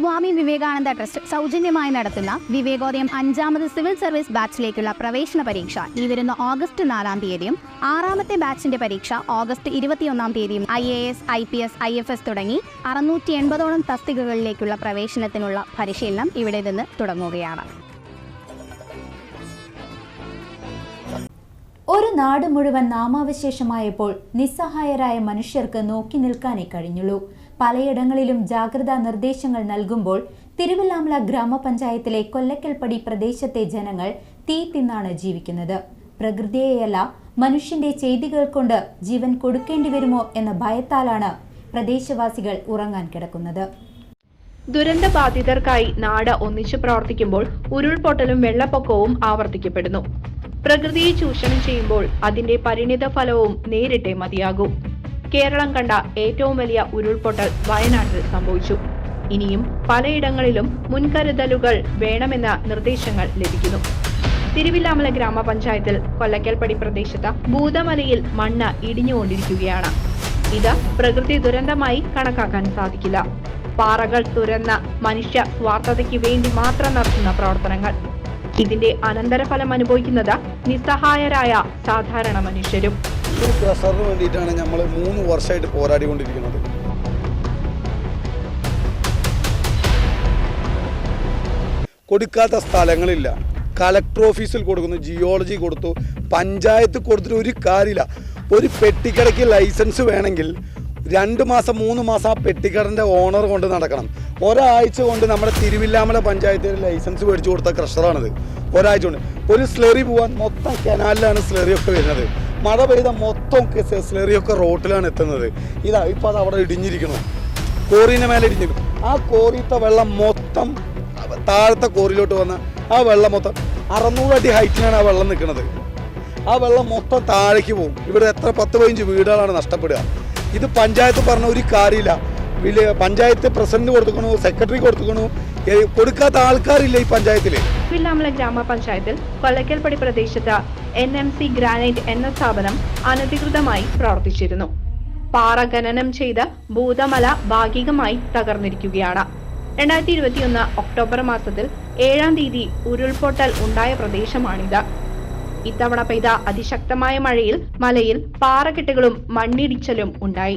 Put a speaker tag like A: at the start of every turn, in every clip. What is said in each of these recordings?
A: Swami Vivekananda trust സൗജന്യമായി നടത്തുന്ന വിവേകോദയം അഞ്ചാമത് സിവിൽ സർവീസ് ബാച്ചിലേക്കുള്ള പ്രവേശന പരീക്ഷ. ഈ വരുന്ന ഓഗസ്റ്റ് നാലാം തീയതിയും ആറാമത്തെ ബാച്ചിന്റെ പരീക്ഷ ഓഗസ്റ്റ് ഇരുപത്തിയൊന്നാം തീയതിയും I A S I P S I F S തുടങ്ങി അറുന്നൂറ്റി എൺപതോളം തസ്തികകളിലേക്കുള്ള പ്രവേശനത്തിനുള്ള പരിശീലനം ഇവിടെ നിന്ന് തുടങ്ങുകയാണ്.
B: ഒരു നാട് മുഴുവൻ നാമാവശേഷമായപ്പോൾ നിസ്സഹായരായ മനുഷ്യർക്ക് നോക്കി നിൽക്കാനേ കഴിഞ്ഞുള്ളൂ. പലയിടങ്ങളിലും ജാഗ്രതാ നിർദ്ദേശങ്ങൾ നൽകുമ്പോൾ തിരുവല്ലാമല ഗ്രാമപഞ്ചായത്തിലെ കൊല്ലക്കൽപ്പടി പ്രദേശത്തെ ജനങ്ങൾ തീ തിന്നാണ് ജീവിക്കുന്നത്. പ്രകൃതിയെയല്ല മനുഷ്യന്റെ ചെയ്തികൾ കൊണ്ട് ജീവൻ കൊടുക്കേണ്ടി വരുമോ എന്ന ഭയത്താലാണ് പ്രദേശവാസികൾ ഉറങ്ങാൻ കിടക്കുന്നത്.
C: ദുരന്ത ബാധിതർക്കായി നാട് ഒന്നിച്ചു പ്രവർത്തിക്കുമ്പോൾ ഉരുൾപൊട്ടലും വെള്ളപ്പൊക്കവും ആവർത്തിക്കപ്പെടുന്നു. പ്രകൃതിയെ ചൂഷണം ചെയ്യുമ്പോൾ അതിന്റെ പരിണിത ഫലവും നേരിട്ടേ മതിയാകൂ. കേരളം കണ്ട ഏറ്റവും വലിയ ഉരുൾപൊട്ടൽ വയനാട്ടിൽ സംഭവിച്ചു. ഇനിയും പലയിടങ്ങളിലും മുൻകരുതലുകൾ വേണമെന്ന നിർദ്ദേശങ്ങൾ ലഭിക്കുന്നു. തിരുവില്ലാമല ഗ്രാമപഞ്ചായത്തിൽ കൊല്ലക്കൽപ്പടി പ്രദേശത്ത് ഭൂതമലയിൽ മണ്ണ് ഇടിഞ്ഞുകൊണ്ടിരിക്കുകയാണ്. ഇത് പ്രകൃതി ദുരന്തമായി കണക്കാക്കാൻ സാധിക്കില്ല. പാറകൾ തുരന്ന മനുഷ്യ സ്വാർത്ഥതയ്ക്ക് വേണ്ടി മാത്രം നടത്തുന്ന പ്രവർത്തനങ്ങൾ. ഇതിന്റെ അനന്തരഫലം അനുഭവിക്കുന്നത് നിസ്സഹായരായ സാധാരണ മനുഷ്യരും.
D: പ്രഷറിന് നമ്മൾ മൂന്ന് വർഷമായിട്ട് പോരാടിക്കൊണ്ടിരിക്കുന്നത് കൊടുക്കാത്ത സ്ഥലങ്ങളില്ല. കളക്ടർ ഓഫീസിൽ കൊടുക്കുന്നു ജിയോളജി കൊടുത്തു പഞ്ചായത്ത് കൊടുത്തിട്ട് ഒരു കാര്യമില്ല. ഒരു പെട്ടിക്കടയ്ക്ക് ലൈസൻസ് വേണമെങ്കിൽ രണ്ട് മാസം മൂന്ന് മാസം ആ പെട്ടിക്കടന്റെ ഓണർ കൊണ്ട് നടക്കണം. ഒരാഴ്ച കൊണ്ട് നമ്മുടെ തിരുവില്ലാമല പഞ്ചായത്തിൽ ലൈസൻസ് മേടിച്ചു കൊടുത്ത ക്രഷറാണിത്. ഒരാഴ്ച കൊണ്ട്. ഒരു സ്ലറി പോകാൻ മൊത്തം കനാലിലാണ് സ്ലറി ഒക്കെ വരുന്നത്. മഴ പെയ്ത മൊത്തം ഒക്കെ റോട്ടിലാണ് എത്തുന്നത്. ഇതാ ഇപ്പം അത് അവിടെ ഇടിഞ്ഞിരിക്കണം കോറീന്റെ മേലെ ഇടിഞ്ഞിരിക്കും ആ കോറിയത്തെ വെള്ളം മൊത്തം താഴത്തെ കോറിയിലോട്ട് വന്ന ആ വെള്ളം മൊത്തം അറുന്നൂറ് അടി ഹൈറ്റിലാണ് ആ വെള്ളം നിൽക്കുന്നത്. ആ വെള്ളം മൊത്തം താഴേക്ക് പോകും. ഇവിടെ എത്ര പത്ത് പതിനഞ്ച് വീടുകളാണ് നഷ്ടപ്പെടുക. ഇത് പഞ്ചായത്ത് പറഞ്ഞ ഒരു കാര്യമില്ല. പഞ്ചായത്ത് പ്രസിഡന്റ് കൊടുക്കണു സെക്രട്ടറി കൊടുക്കണു കൊടുക്കാത്ത ആൾക്കാരില്ല ഈ പഞ്ചായത്തിൽ
C: പുല്ലാമല ഗ്രാമപഞ്ചായത്തിൽ കൊല്ലക്കൽപ്പടി പ്രദേശത്ത് എൻ എം സി ഗ്രാനൈറ്റ് എന്ന സ്ഥാപനം അനധികൃതമായി പ്രവർത്തിച്ചിരുന്നു. പാറ ഖനനം ചെയ്ത് ഭൂതമല ഭാഗികമായി തകർന്നിരിക്കുകയാണ്. രണ്ടായിരത്തി ഇരുപത്തിയൊന്ന് ഒക്ടോബർ മാസത്തിൽ ഏഴാം തീയതി ഉരുൾപൊട്ടൽ ഉണ്ടായ പ്രദേശമാണിത്. ഇത്തവണ പെയ്ത അതിശക്തമായ മഴയിൽ മലയിൽ പാറക്കെട്ടുകളും മണ്ണിടിച്ചലും ഉണ്ടായി.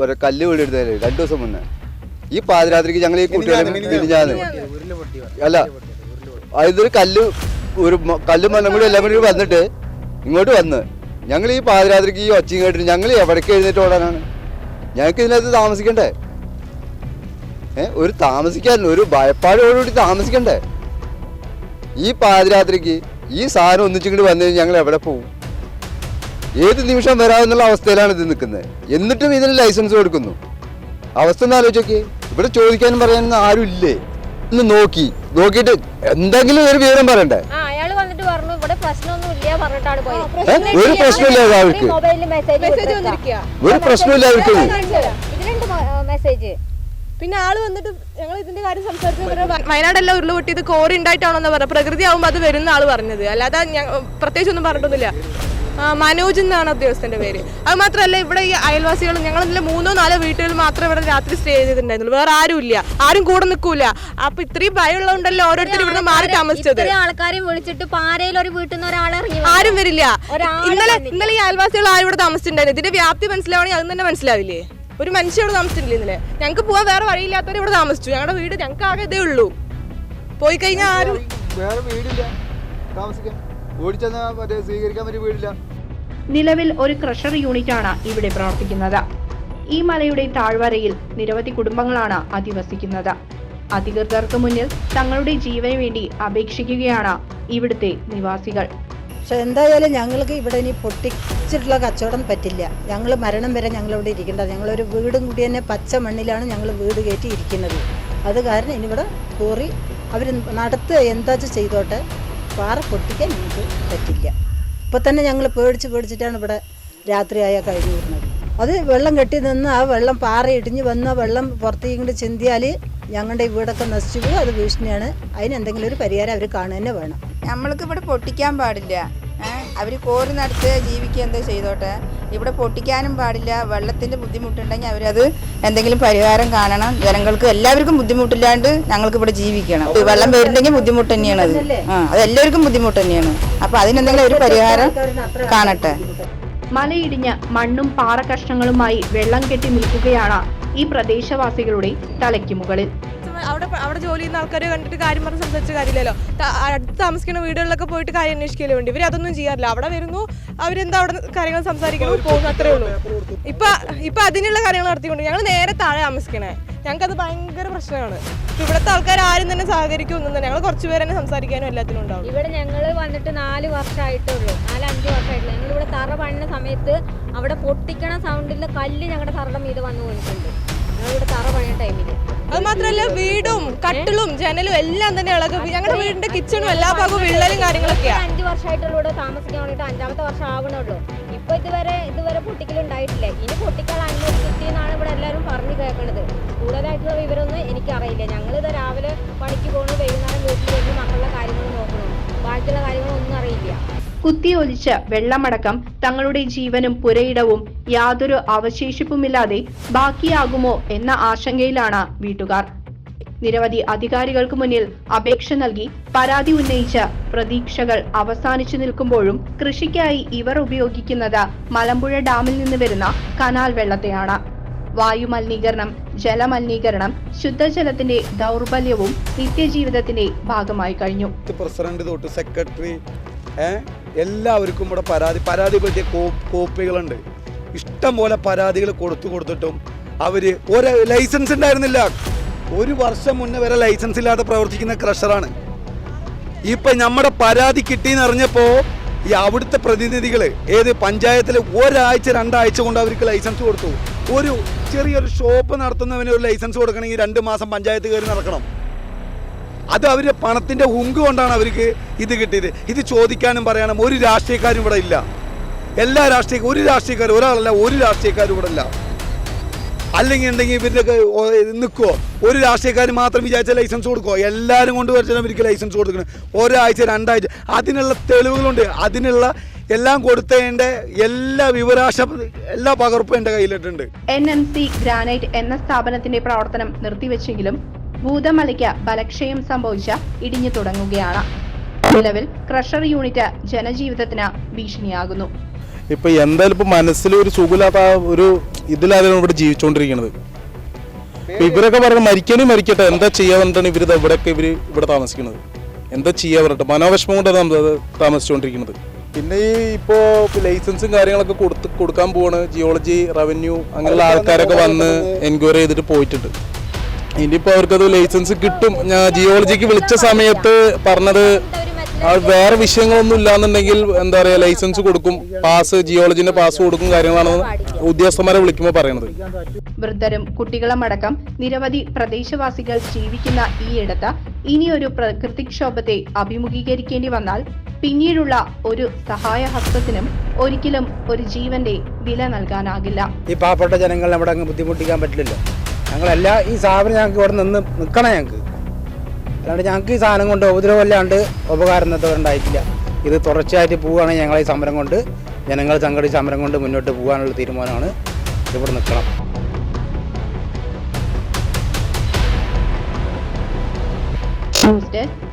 E: ഒരു കല്ല് വീടെടുത്തേ രണ്ടു ദിവസം മുന്നേ. ഈ പാതിരാത്രിക്ക് ഞങ്ങൾ ഈ കുട്ടികളെ അല്ല അതൊരു ഇതൊരു കല്ല് ഒരു കല്ല് മണ്ണും കൂടി എല്ലാം കൂടി വന്നിട്ട് ഇങ്ങോട്ട് വന്ന്. ഞങ്ങൾ ഈ പാതിരാത്രിക്ക് ഈ ഒച്ചയും കേട്ടിട്ട് ഞങ്ങൾ എവിടേക്ക് എഴുന്നേറ്റ് ഓടാനാണ്? ഞങ്ങൾക്ക് ഇതിനകത്ത് താമസിക്കണ്ടേ? ഏ ഒരു താമസിക്കാൻ ഒരു ഭയപ്പാടോടുകൂടി താമസിക്കണ്ടേ? ഈ പാതിരാത്രിക്ക് ഈ സാധനം ഒന്നിച്ചിങ്ങോട്ട് വന്നു കഴിഞ്ഞാൽ ഞങ്ങൾ എവിടെ പോകും ഏത് നിമിഷം വരാമെന്നുള്ള അവസ്ഥയിലാണ് ഇത് നിൽക്കുന്നത്. എന്നിട്ടും ഇതിന് ലൈസൻസ് കൊടുക്കുന്നു. അവസ്ഥ ഒന്ന് ആലോചിച്ചോക്കെ. ഇവിടെ ചോദിക്കാനും പറയാനൊന്നും ആരും ഇല്ലേ ഒന്ന് നോക്കി. നോക്കിയിട്ട് എന്തെങ്കിലും ഒരു വിവരം പറയണ്ടേ?
F: ആ വന്നിട്ട് പറഞ്ഞു ഇവിടെ പ്രശ്നമൊന്നും പറഞ്ഞിട്ടാണ് പോയത്
E: ഒരു പ്രശ്നമില്ല അവർക്ക്
F: മൊബൈലിൽ മെസ്സേജ്
G: മെസ്സേജ് വന്നിരിക്കുക
E: ഒരു പ്രശ്നമില്ല അവർക്ക്
F: മെസ്സേജ്
G: പിന്നെ ആൾ വന്നിട്ട് ഞങ്ങൾ ഇതിന്റെ കാര്യം സംസാരിച്ചു വയനാടെല്ലാം ഉരുളുപൊട്ടിയത് കോറി ഉണ്ടായിട്ടാണോന്ന് പറഞ്ഞത്. പ്രകൃതി ആവുമ്പോൾ അത് വരുന്ന ആൾ പറഞ്ഞത്. അല്ലാതെ പ്രത്യേകിച്ച് ഒന്നും പറഞ്ഞിട്ടൊന്നുമില്ല. മനോജ് എന്നാണ് ഉദ്യോഗസ്ഥന്റെ പേര്. അത് മാത്രമല്ല ഇവിടെ ഈ അയൽവാസികൾ ഞങ്ങൾ ഇന്നലെ മൂന്നോ നാലോ വീട്ടുകൾ മാത്രമേ ഇവിടെ രാത്രി സ്റ്റേ ചെയ്തിട്ടുണ്ടായിരുന്നുള്ളൂ. വേറെ ആരും ഇല്ല. ആരും കൂടെ നിൽക്കൂല അപ്പൊ ഇത്രയും ഭയമുള്ളതുകൊണ്ടല്ലോ ഓരോരുത്തർ ഇവിടെ മാറി താമസിച്ചത്?
F: ആൾക്കാരെയും വിളിച്ചിട്ട് പാരയിൽ ഒരു വീട്ടിൽ നിന്ന് ഒരാളെ ഇറങ്ങി
G: ആരും വരില്ല. ഇന്നലെ. ഇന്നലെ ഈ അയൽവാസികൾ ആരും ഇവിടെ താമസിച്ചിട്ടുണ്ടായിരുന്നു ഇതിന്റെ വ്യാപ്തി മനസ്സിലാവണമെങ്കിൽ അത് തന്നെ മനസ്സിലാവില്ലേ? ഒരു മനുഷ്യ ഇവിടെ താമസിച്ചിട്ടില്ല ഇന്നലെ? ഞങ്ങൾക്ക് പോകാൻ വേറെ വഴിയില്ലാത്തവർ ഇവിടെ താമസിച്ചു. ഞങ്ങളുടെ വീട് ഞങ്ങൾക്ക് ആകെ ഇതേ ഉള്ളൂ. പോയി കഴിഞ്ഞാൽ ആരും
E: വേറെ വീടില്ല. താമസിക്കാൻ. ഓടിച്ചെന്നാ മറ്റേ സ്വീകരിക്കാൻ പറ്റിയ വീടില്ല.
C: നിലവിൽ ഒരു ക്രഷർ യൂണിറ്റ് ആണ് ഇവിടെ പ്രവർത്തിക്കുന്നത്. ഈ മലയുടെ താഴ്വരയിൽ നിരവധി കുടുംബങ്ങളാണ് അധിവസിക്കുന്നത്. അധികൃതർക്ക് മുന്നിൽ തങ്ങളുടെ ജീവന് വേണ്ടി അപേക്ഷിക്കുകയാണ് ഇവിടുത്തെ നിവാസികൾ.
H: പക്ഷെ എന്തായാലും ഞങ്ങൾക്ക് ഇവിടെ ഇനി പൊട്ടിച്ചിട്ടുള്ള കച്ചവടം പറ്റില്ല. ഞങ്ങൾ മരണം വരെ ഞങ്ങളിവിടെ ഇരിക്കേണ്ടത് ഞങ്ങളൊരു വീടും കൂടി തന്നെ പച്ച മണ്ണിലാണ് ഞങ്ങൾ വീട് കയറ്റി ഇരിക്കുന്നത്. അത് കാരണം ഇനിവിടെ കോറി അവർ നടത്തുക എന്താ ചെയ്തോട്ടെ. പാറ പൊട്ടിക്കാൻ ഞങ്ങൾക്ക് പറ്റില്ല. ഇപ്പോൾ തന്നെ ഞങ്ങൾ പേടിച്ച് പേടിച്ചിട്ടാണ് ഇവിടെ രാത്രിയായ കഴിഞ്ഞു വരുന്നത്. അത് വെള്ളം കെട്ടി നിന്ന് ആ വെള്ളം പാറ ഇടിഞ്ഞ് വന്ന് വെള്ളം പുറത്തേക്ക് ചിന്തിയാൽ ഞങ്ങളുടെ ഈ വീടൊക്കെ നശിച്ചു പോകും അത് ഭീഷണിയാണ്. അതിന് എന്തെങ്കിലും ഒരു പരിഹാരം അവർ കാണുക തന്നെ വേണം.
I: നമ്മൾക്ക് ഇവിടെ പൊട്ടിക്കാൻ പാടില്ല? അവർ കോറി നടത്ത് ജീവിക്കുക എന്തോ ചെയ്തോട്ടെ? ഇവിടെ പൊട്ടിക്കാനും പാടില്ല. വെള്ളത്തിന്റെ ബുദ്ധിമുട്ടുണ്ടെങ്കിൽ അവരത് എന്തെങ്കിലും പരിഹാരം കാണണം. ജനങ്ങൾക്ക് എല്ലാവർക്കും ബുദ്ധിമുട്ടില്ലാണ്ട് ഞങ്ങൾക്ക് ഇവിടെ ജീവിക്കണം. വെള്ളം വരുന്നെങ്കിൽ ബുദ്ധിമുട്ട് തന്നെയാണ് അത്. ആ അത് എല്ലാവർക്കും ബുദ്ധിമുട്ട് തന്നെയാണ്. അപ്പോൾ അതിനെന്തെങ്കിലും ഒരു പരിഹാരം കാണട്ടെ.
C: മലയിടിഞ്ഞ മണ്ണും പാറ കഷ്ണങ്ങളുമായി വെള്ളം കെട്ടി നിൽക്കുകയാണ് ഈ പ്രദേശവാസികളുടെ തലയ്ക്ക് മുകളിൽ.
G: അവിടെ അവിടെ ജോലി ചെയ്യുന്ന ആൾക്കാരെ കണ്ടിട്ട് കാര്യം പറഞ്ഞ് സംസാരിച്ച കാര്യമില്ലല്ലോ. അടുത്ത് താമസിക്കുന്ന വീടുകളിലൊക്കെ പോയിട്ട് കാര്യം അന്വേഷിക്കലേ വേണ്ടി. ഇവർ അതൊന്നും ചെയ്യാറില്ല. അവിടെ വരുന്നു അവരെന്താ അവിടെ കാര്യങ്ങൾ സംസാരിക്കുന്നു പോകുന്നു അത്രേ ഉള്ളൂ. ഇപ്പൊ ഇപ്പൊ അതിനുള്ള കാര്യങ്ങൾ നടത്തിക്കൊണ്ട് ഞങ്ങൾ നേരെ താഴെ താമസിക്കണേ. ഞങ്ങൾക്കത് ഭയങ്കര പ്രശ്നമാണ്. ഇപ്പൊ ഇവിടുത്തെ ആൾക്കാർ ആരും തന്നെ സഹകരിക്കൊന്നും ഞങ്ങൾ കുറച്ച് പേര് തന്നെ സംസാരിക്കാനും എല്ലാത്തിനും ഉണ്ടാവും.
F: ഇവിടെ ഞങ്ങൾ വന്നിട്ട് നാല് വർഷമായിട്ടുള്ളൂ നാല് അഞ്ച് വർഷമായിട്ടുള്ളൂ ഞങ്ങൾ ഇവിടെ തറ പണിന സമയത്ത് അവിടെ പൊട്ടിക്കണ സൗണ്ടിൽ കല്ല് ഞങ്ങളുടെ തറയുടെ മീത് വന്നു വീണിട്ടുണ്ട്. ഞങ്ങളിവിടെ തറ പണിയ ടൈമിൽ
G: അത് മാത്രല്ല വീടും കട്ടിലും ജനലും എല്ലാം തന്നെ ഇളകും ഞങ്ങളുടെ വീടിന്റെ കിച്ചണും എല്ലാ ഭാഗവും വിള്ളലും കാര്യങ്ങളൊക്കെയാ.
F: അഞ്ച് വർഷമായിട്ടുള്ള ഇവിടെ താമസിക്കാൻ വേണ്ടിട്ട് അഞ്ചാമത്തെ വർഷം ആവണുള്ളൂ. ഇപ്പൊ ഇതുവരെ ഇതുവരെ പൊട്ടിക്കലുണ്ടായിട്ടില്ല. ഇനി പൊട്ടിക്കാൻ അനുമതി എന്നാണ് ഇവിടെ എല്ലാവരും പറഞ്ഞു കേൾക്കണത്. കൂടുതലായിട്ടുള്ള വിവരമൊന്നും എനിക്കറിയില്ല. ഞങ്ങളിത് രാവിലെ പണിക്ക് പോകണു വൈകുന്നേരം വീട്ടിൽ വരുന്നു മക്കളുടെ കാര്യങ്ങൾ അറിയില്ല
C: കുത്തിയൊലിച്ച് വെള്ളമടക്കം തങ്ങളുടെ ജീവനും പുരയിടവും യാതൊരു അവശേഷിപ്പുമില്ലാതെ ബാക്കിയാകുമോ എന്ന ആശങ്കയിലാണ് വീട്ടുകാർ. നിരവധി അധികാരികൾക്ക് മുന്നിൽ അപേക്ഷ നൽകി പരാതി ഉന്നയിച്ച പ്രതീക്ഷകൾ അവസാനിച്ചു നിൽക്കുമ്പോഴും കൃഷിക്കായി ഇവർ ഉപയോഗിക്കുന്നത് മലമ്പുഴ ഡാമിൽ നിന്ന് വരുന്ന കനാൽ വെള്ളത്തെയാണ്. വായുമലിനീകരണം ജലമലിനീകരണം ശുദ്ധജലത്തിന്റെ ദൗർബല്യവും നിത്യജീവിതത്തിന്റെ ഭാഗമായി കഴിഞ്ഞു.
D: പ്രസിഡന്റ് തൊട്ട് സെക്രട്ടറി എല്ലാവർക്കും ഇവിടെ പരാതി പരാതി പറ്റിയ കോപ്പികളുണ്ട്. ഇഷ്ടം പോലെ പരാതികൾ കൊടുത്തു കൊടുത്തിട്ടും അവർ ഒരു ലൈസൻസ് ഉണ്ടായിരുന്നില്ല. ഒരു വർഷം മുന്നേ വരെ ലൈസൻസ് ഇല്ലാതെ പ്രവർത്തിക്കുന്ന ക്രഷറാണ്. ഇപ്പം നമ്മുടെ പരാതി കിട്ടിയെന്ന് അറിഞ്ഞപ്പോ ഈ അവിടുത്തെ പ്രതിനിധികൾ ഏത് പഞ്ചായത്തിൽ ഒരാഴ്ച രണ്ടാഴ്ച കൊണ്ട് അവർക്ക് ലൈസൻസ് കൊടുത്തു. ഒരു ചെറിയൊരു ഷോപ്പ് നടത്തുന്നവന് ഒരു ലൈസൻസ് കൊടുക്കണമെങ്കിൽ രണ്ട് മാസം പഞ്ചായത്ത് കയറി നടക്കണം. അത് അവരുടെ പണത്തിന്റെ ഉങ്ക് കൊണ്ടാണ് അവർക്ക് ഇത് കിട്ടിയത്. ഇത് ചോദിക്കാനും പറയാനും ഒരു രാഷ്ട്രീയക്കാരും ഇവിടെ ഇല്ല. എല്ലാ രാഷ്ട്രീയ ഒരു രാഷ്ട്രീയക്കാരും ഒരാളല്ല ഒരു രാഷ്ട്രീയക്കാരും ഇവിടെ ഇല്ല. അല്ലെങ്കിൽ ഉണ്ടെങ്കിൽ ഇവരുടെ നിൽക്കുമോ ഒരു രാഷ്ട്രീയക്കാർ മാത്രം വിചാരിച്ച ലൈസൻസ് കൊടുക്കുമോ എല്ലാവരും കൊണ്ട് വരച്ചാലും അവർക്ക് ലൈസൻസ് കൊടുക്കണം ഒരാഴ്ച രണ്ടാഴ്ച അതിനുള്ള തെളിവുകളുണ്ട്. അതിനുള്ള എല്ലാം കൊടുത്തേണ്ട എല്ലാ വിവരാശ എല്ലാ പകർപ്പും എന്റെ കയ്യിലിട്ടുണ്ട്.
C: എൻ എം സി ഗ്രാനൈറ്റ് എന്ന സ്ഥാപനത്തിന്റെ പ്രവർത്തനം നിർത്തിവെച്ചെങ്കിലും ഭൂതമലയ്ക്ക് ബലക്ഷയം സംഭവിച്ച ഇടിഞ്ഞു തുടങ്ങുകയാണ്. നിലവിൽ ക്രഷർ യൂണിറ്റ് ജനജീവിതത്തിന് ഭീഷണിയാകുന്നു.
J: ഇപ്പൊ എന്തായാലും ഇപ്പൊ മനസ്സിൽ ഒരു സുഖമില്ലാത്ത ഒരു ഇതിലായാലും ഇവിടെ ജീവിച്ചുകൊണ്ടിരിക്കുന്നത്. ഇപ്പൊ ഇവരൊക്കെ പറഞ്ഞ മരിക്കാനും മരിക്കട്ടെ എന്താ ചെയ്യാൻ പറഞ്ഞിട്ടാണ് ഇവർ ഇവിടെയൊക്കെ ഇവർ ഇവിടെ താമസിക്കുന്നത്? എന്താ ചെയ്യാൻ പറഞ്ഞിട്ട് മനോവിഷമം കൊണ്ടാണ് നമ്മൾ താമസിച്ചുകൊണ്ടിരിക്കുന്നത്. പിന്നെ ഈ ഇപ്പോ ലൈസൻസും കാര്യങ്ങളൊക്കെ കൊടുത്ത് കൊടുക്കാൻ പോവാണ്. ജിയോളജി റവന്യൂ അങ്ങനെയുള്ള ആൾക്കാരൊക്കെ വന്ന് എൻക്വയറി ചെയ്തിട്ട് പോയിട്ടുണ്ട്. ഇനിയിപ്പോ അവർക്കത് ലൈസൻസ് കിട്ടും. ഞാൻ ജിയോളജിക്ക് വിളിച്ച സമയത്ത് പറഞ്ഞത് വേറെ വിഷയങ്ങളൊന്നും ഇല്ലാന്നുണ്ടെങ്കിൽ എന്താ പറയാ ലൈസൻസ് കൊടുക്കും. പാസ് ജിയോളജിന്റെ പാസ് കൊടുക്കും കാര്യങ്ങളാണ് ഉദ്യോഗസ്ഥന്മാരെ വിളിക്കുമ്പോൾ പറയണത്.
C: വൃദ്ധരും കുട്ടികളുമടക്കം നിരവധി പ്രദേശവാസികൾ ജീവിക്കുന്ന ഈയിടത്ത് ഇനിയൊരു പ്രകൃതിക്ഷോഭത്തെ അഭിമുഖീകരിക്കേണ്ടി വന്നാൽ പിന്നീടുള്ള ഒരു സഹായഹസ്തത്തിനും ഒരിക്കലും ഒരു ജീവന്റെ വില നൽകാനാകില്ല.
K: ഈ പാവപ്പെട്ട ജനങ്ങൾ നമ്മുടെ അങ്ങ് ബുദ്ധിമുട്ടിക്കാൻ പറ്റില്ലല്ലോ. ഞങ്ങളെല്ലാ ഈ സ്ഥാപനം ഞങ്ങൾക്ക് ഇവിടെ നിന്ന് നിൽക്കണം ഞങ്ങൾക്ക്. അല്ലാണ്ട് ഞങ്ങൾക്ക് ഈ സാധനം കൊണ്ട് ഉപദ്രവമല്ലാണ്ട് ഉപകാരം ഉണ്ടായിട്ടില്ല. ഇത് തുടർച്ചയായിട്ട് പോവുകയാണെങ്കിൽ ഞങ്ങൾ ഈ സമരം കൊണ്ട്. ജനങ്ങൾ സംഘടിച്ച് സമരം കൊണ്ട് മുന്നോട്ട് പോകാനുള്ള തീരുമാനമാണ് ഇവിടെ നിൽക്കണം.
C: News desk